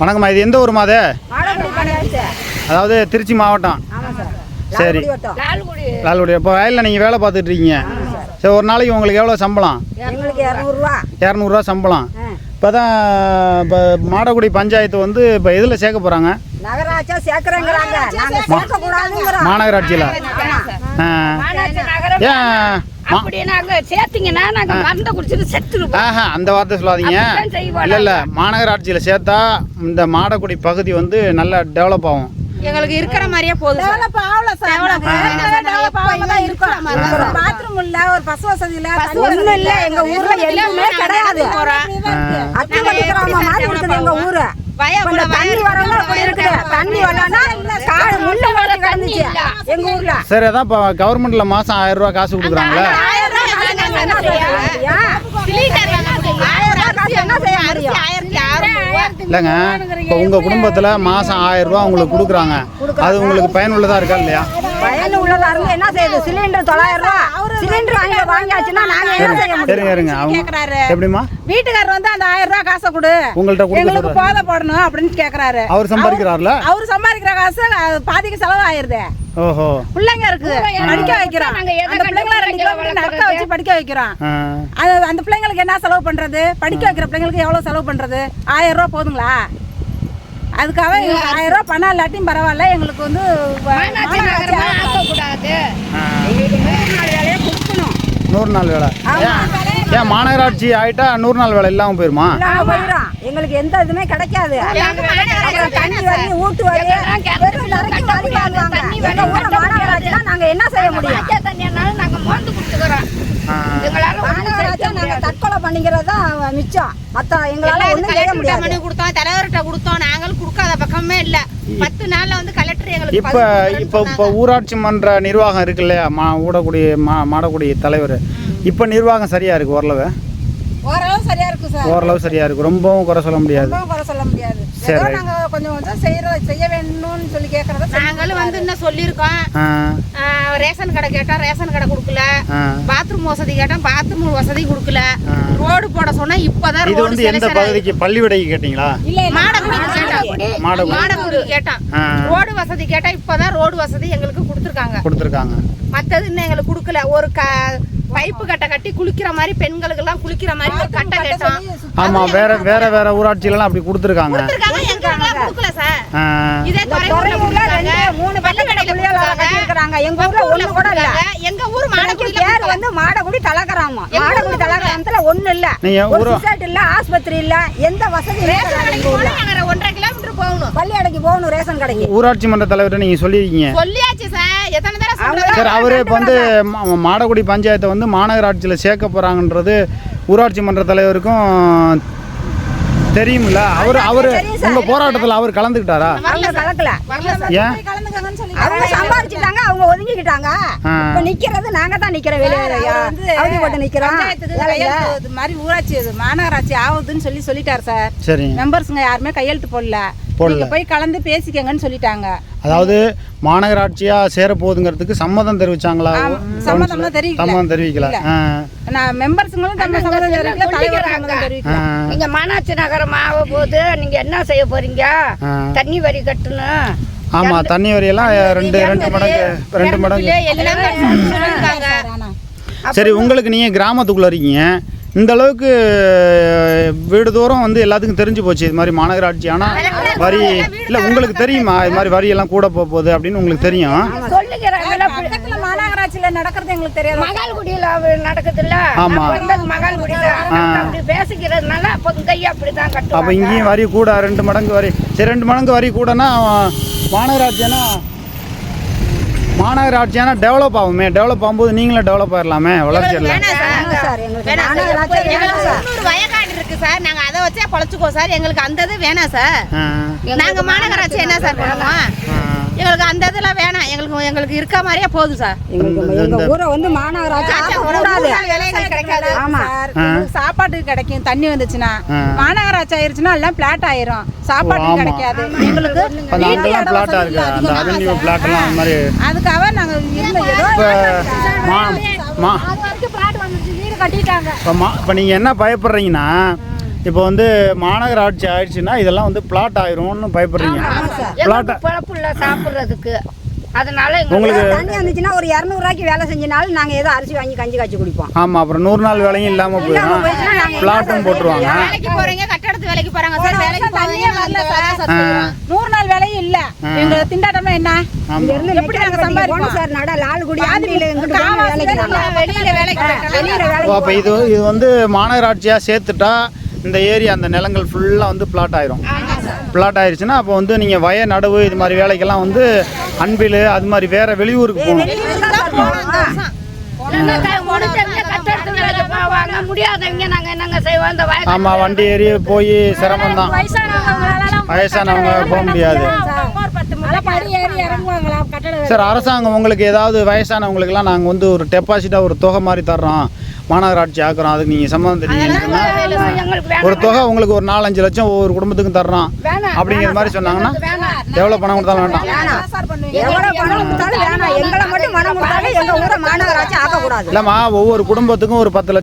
வணக்கம்மா இது எந்த ஊர் மாதே மாடக்குடி பஞ்சாயத்து அதாவது திருச்சி மாவட்டம். சார். லால்குடி. இப்போ வயலில் நீங்கள் வேலை பார்த்துட்டு இருக்கீங்க. சரி ஒரு நாளைக்கு உங்களுக்கு எவ்வளோ சம்பளம்? இரநூறுவா சம்பளம். இப்போ தான் இப்போ மாடக்குடி பஞ்சாயத்து வந்து இப்போ எதில் சேர்க்க போகிறாங்க மாநகராட்சியில். ஏன்? அந்த வார்த்தை சொல்லாதீங்க. இல்லை இல்லை மாநகராட்சியில் சேர்த்தா இந்த மாடக்குடி பகுதி வந்து நல்லா டெவலப் ஆகும். எங்களுக்கு இருக்கிற மாதிரியே போதும். டெவலப் ஆகல சார். டெவலப் ஆகாம தான் இருக்கோம் பாத்ரூம் இல்ல ஒரு பஸ் வசதி இல்ல ஒண்ணும் இல்ல எங்க ஊர்ல எதுவுமே கிடையாது. கிராமம் மாதிரி எங்க ஊரு. சரி அதான் இப்போ கவர்மெண்ட்டில் மாதம் ஆயிரம் காசு கொடுக்குறாங்களே? ரூபாய் காசு ரூபா. இல்லைங்க இப்போ உங்கள் குடும்பத்தில் மாதம் ஆயிரம் ரூபா உங்களுக்கு கொடுக்குறாங்க. அது உங்களுக்கு பயனுள்ளதாக இருக்கா இல்லையா? வயல் உள்ளதா இருந்து என்ன செய்யுது? சிலிண்டர் தொள்ளாயிரம் ரூபாய் சிலிண்டர் வாங்கி வாங்கியாச்சுன்னா நாங்க என்ன செய்ய முடியும்? சரிங்க இருங்க. கேக்குறாரு. எப்படிம்மா? வீட்டுக்காரர் வந்து அந்த ஆயிரம் ரூபாய் காசை கொடு. உங்கள்கிட்ட கொடுக்க எங்களுக்கு. போதை போடணும் அப்படின்னு கேக்குறாரு. அவர் சம்பாதிக்கிறார்ல? அவர் சம்பாதிக்கிற காசு பாதிக்கு செலவு ஆயிருது ஓஹோ. பிள்ளைங்க இருக்கு. படிக்க வைக்கிறோம். அந்த பிள்ளைங்களை ரெண்டு கிலோமீட்டர் நடக்க வச்சு படிக்க வைக்கிறோம். அது அந்த பிள்ளைங்களுக்கு என்ன செலவு பண்றது? படிக்க வைக்கிற பிள்ளைங்களுக்கு எவ்வளவு செலவு பண்றது? ஆயிரம் ரூபாய் போதுங்களா? அதுக்காக ஆயிரம் ரூபாய் பணம் இல்லாட்டியும் பரவாயில்ல. எங்களுக்கு வந்து நூறு நாள் வேலை. ஏன்? மாநகராட்சி ஆயிட்டா நூறு நாள் வேலை இல்லாமல் போயிருமா? இல்லாம போயிடும் எங்களுக்கு எந்த இதுவுமே கிடைக்காது. தண்ணி வரி ஊட்டு வரி நாங்க என்ன செய்ய முடியும்? நாங்க மோந்து குடுத்துக்கிறோம். தற்கொலை பண்ணிக்கிறது தான் மிச்சம். மத்த எங்களால ஒண்ணும் செய்ய முடியாது. மனு கொடுத்தோம் தலைவர்கிட்ட கொடுத்தோம் நாங்களும் கொடுக்காத பக்கமே இல்ல. பத்து நாள்ல வந்து கலெக்டர் எங்களுக்கு இப்போ இப்போ இப்போ ஊராட்சி மன்ற நிர்வாகம் இருக்கு இல்லையா? மா ஊடக்குடி மா மாடக்குடி தலைவர். இப்போ நிர்வாகம் சரியா இருக்கு ஓரளவு? ஓரளவு சரியா இருக்கு சார். ஓரளவு சரியா இருக்கு ரொம்பவும் குறை சொல்ல முடியாது. ரொம்ப குறை சொல்ல முடியாது. சரி. ஏதோ நாங்க கொஞ்சம் கொஞ்சம் செய்யற செய்ய வேணும்னு சொல்லி கேக்குறத நாங்களும் வந்து இன்னும் சொல்லியிருக்கோம். ஆ. ரேஷன் கடை கேட்டோம் ரேஷன் கடை கொடுக்கல. ஆ. பாத்ரூம் வசதி கேட்டோம் பாத்ரூம் வசதி கொடுக்கல. ரோடு போட சொன்னா இப்பதான் இது வந்து எந்த பகுதிக்கு? பள்ளிவிடைக்கு கேட்டிங்களா? மாடக்குடி கேட்டோம் மாடக்குடி. மாடக்குடி. கேட்டோம் ஆ. ரோடு வசதி கேட்டா இப்பதான் ரோடு வசதி எங்களுக்கு கொடுத்துருக்காங்க. கொடுத்துருக்காங்க. மத்தது இன்னும் எங்களுக்கு கொடுக்கல. ஒரு க பைப்பு கட்டை கட்டி குளிக்கிற மாதிரி பெண்களுக்கு எல்லாம் குளிக்கிற மாதிரி ஒரு கட்டை கேட்டோம் ஆமாம் வேற வேற வேற ஊராட்சியிலலாம் அப்படி கொடுத்துருக்காங்க. கொடுக்கல சார். இதே துறையூர்ல ரெண்டு மூணு கட்டியிருக்கிறாங்க. எங்க ஊர்ல ஒண்ணு கூட இல்ல. எங்க ஊர் மாடக்குடியில பேர் வந்து மாடகுடி தலகிராமம் மாடகுடி தலகிராமத்துல ஒண்ணு இல்ல. நீங்க ஒரு ஊரு- சொசைட்டி இல்ல ஆஸ்பத்திரி இல்ல எந்த வசதியும் இல்ல. எங்க ஊர்ல நாங்க ஒன்றரை கிலோமீட்டர் போகணும். பள்ளி அடைக்கு போகணும் ரேஷன் கடைக்கு. ஊராட்சி மன்ற தலைவர்கிட்ட நீங்கள் சொல்லியிருக்கீங்க. சொல்லியாச்சு சார் அவரே இப்போ வந்து மாடக்குடி பஞ்சாயத்தை வந்து மாநகராட்சியில் சேர்க்க போகிறாங்கன்றது ஊராட்சி மன்ற தலைவருக்கும் தெரியுமில்ல அவர் அவர். உங்கள் போராட்டத்தில் அவர் கலந்துக்கிட்டாரா? அவங்க கலக்கல. ஏன்? அவங்க சம்பாதிச்சுட்டாங்க அவங்க ஒதுங்கிக்கிட்டாங்க. இப்ப நிக்கிறது நாங்க தான் நிக்கிறோம் வெளியே அவதி போட்டு நிக்கிறோம் இது மாதிரி ஊராட்சி இது மாநகராட்சி ஆகுதுன்னு சொல்லி சொல்லிட்டாரு சார். சரி மெம்பர்ஸுங்க யாருமே கையெழுத்து போடல. போடல. நீங்க போய் கலந்து பேசிக்கங்கன்னு சொல்லிட்டாங்க. அதாவது மாநகராட்சியாக சேரப்போகுதுங்கிறதுக்கு சம்மதம் தெரிவிச்சாங்களா? சம்மதம். சம்மதம் தெரிவிக்கல. நான் மெம்பர்ஸுங்களும் நம்ம சம்மதம் தெரிவிக்கல தலைவர் சம்மதம் தெரிவிக்கல. நீங்க மாநகராட்சி நகரம் ஆக போது நீங்க என்ன செய்ய போறீங்க. தண்ணி வரி கட்டணும். ஆமாம் தண்ணி வரியெல்லாம் ரெண்டு ரெண்டு மடங்கு ரெண்டு மடங்கு. எல்லாம் சரி உங்களுக்கு நீங்கள் கிராமத்துக்குள்ளே இருக்கீங்க. இந்த அளவுக்கு வீடு தூரம் வந்து எல்லாத்துக்கும் தெரிஞ்சு போச்சு இது மாதிரி மாநகராட்சி. ஆனால் வரி இல்லை உங்களுக்கு தெரியுமா? இது மாதிரி வரி எல்லாம் கூட போக போகுது அப்படின்னு உங்களுக்கு தெரியும். மாநகராட்சியில நடக்கிறது எங்களுக்கு தெரியாது. மகால்குடியில இங்கேயும் அப்போ வரி கூட ரெண்டு மடங்கு வரி. சரி ரெண்டு மடங்கு வரி கூடனா மாநகராட்சினா மாநகராட்சியானா டெவலப் ஆகுமே. டெவலப் ஆகும்போது நீங்களும் டெவலப் ஆயிடலாமே வளர்ச்சி இல்லை சார். வேணாம் சார். எங்களுக்கு வயக்காடு இருக்கு சார். நாங்க அதை வச்சே பொழைச்சுக்கோ சார். எங்களுக்கு அந்த இது வேணாம் சார். நாங்க மாநகராட்சி என்ன சார் பண்ணுவோம். எங்களுக்கு அந்த இதெல்லாம் வேணாம். எங்களுக்கு எங்களுக்கு இருக்க மாதிரியே போதும் சார். எங்களுக்கு எங்க ஊரை வந்து மாநகராட்சி கிடைக்காது. ஆமா. சாப்பாட்டுக்கு கிடைக்கும். தண்ணி வந்துச்சுன்னா. மாநகராட்சி ஆயிருச்சுன்னா எல்லாம் பிளாட் ஆயிரும். சாப்பாட்டுக்கு ஆமா. கிடைக்காது. எங்களுக்கு அதுக்காக நாங்க இருந்த ஏதோ கட்டிட்டாங்க. இப்போ மா இப்போ நீங்கள் என்ன பயப்படுறீங்கன்னா இப்போ வந்து மாநகராட்சி ஆயிடுச்சுன்னா இதெல்லாம் வந்து பிளாட் ஆயிரும்னு பயப்படுறீங்க. பிளாட் பிழப்பு இல்லை சாப்பிட்றதுக்கு. அதனால உங்களுக்கு தண்ணி வந்துச்சுன்னா ஒரு இரநூறுவாய்க்கு வேலை செஞ்சனாலும் நாங்க ஏதோ அரிசி வாங்கி கஞ்சி காய்ச்சி குடிப்போம். ஆமாம் அப்புறம் நூறு நாள் வேலையும் இல்லாமல் போயிடும். பிளாட்டும் போட்டுருவாங்க. வேலைக்கு போறீங்க. வேலைக்கு போறாங்க சார் வேலைக்கு தண்ணியே வரல சார். நூறு நாள் வேலையும் இல்ல. எங்க திண்டாட்டமே என்ன? எப்படி நாங்க? போனோம் சார் நட லால்குடி நாங்க. வெளியில வேலைக்கு அப்போ இது இது வந்து மாநகராட்சியாக சேர்த்துட்டா இந்த ஏரியா அந்த நிலங்கள் ஃபுல்லாக வந்து பிளாட் ஆயிரும். பிளாட் ஆயிருச்சுன்னா அப்போ வந்து நீங்கள் வய நடவு இது மாதிரி வேலைக்கெல்லாம் வந்து அன்பில் அது மாதிரி வேற வெளியூருக்கு போகணும் நாங்க முடிச்சவங்க கட்டடத்து வேலைக்கு போவாங்க முடியாதவங்க நாங்க என்னங்க செய்வோம்? இந்த வயசு ஆமாம் வண்டி ஏறி போய் சிரமம் தான் வயசானவங்க போக முடியாது. சார் அரசாங்கம் உங்களுக்கு ஏதாவது வயசானவங்களுக்குலாம் நாங்கள் வந்து ஒரு டெபாசிட்டாக ஒரு தொகை மாதிரி தர்றோம். மாநகராட்சி ஆக்குறோம். அதுக்கு நீங்கள் சம்மந்தம் தெரியுங்கன்னா ஒரு தொகை உங்களுக்கு ஒரு நாலஞ்சு லட்சம் ஒவ்வொரு குடும்பத்துக்கும் தர்றோம். வேணாம். அப்படிங்கிற மாதிரி சொன்னாங்கன்னா எவ்வளோ பணம் கொடுத்தாலும் வேண்டாம். சார் பண்ணுவீங்க எவ்வளவு பணம் கொடுத்தாலும் வேணாம். எங்களை மட்டும் மனம் கொடுத்தாலும் எங்க ஊரை மாநகராட்சி ஆக்கக்கூடாது இல்லைம்மா ஒவ்வொரு குடும்பத்துக்கும் ஒரு பத்து லட்சம்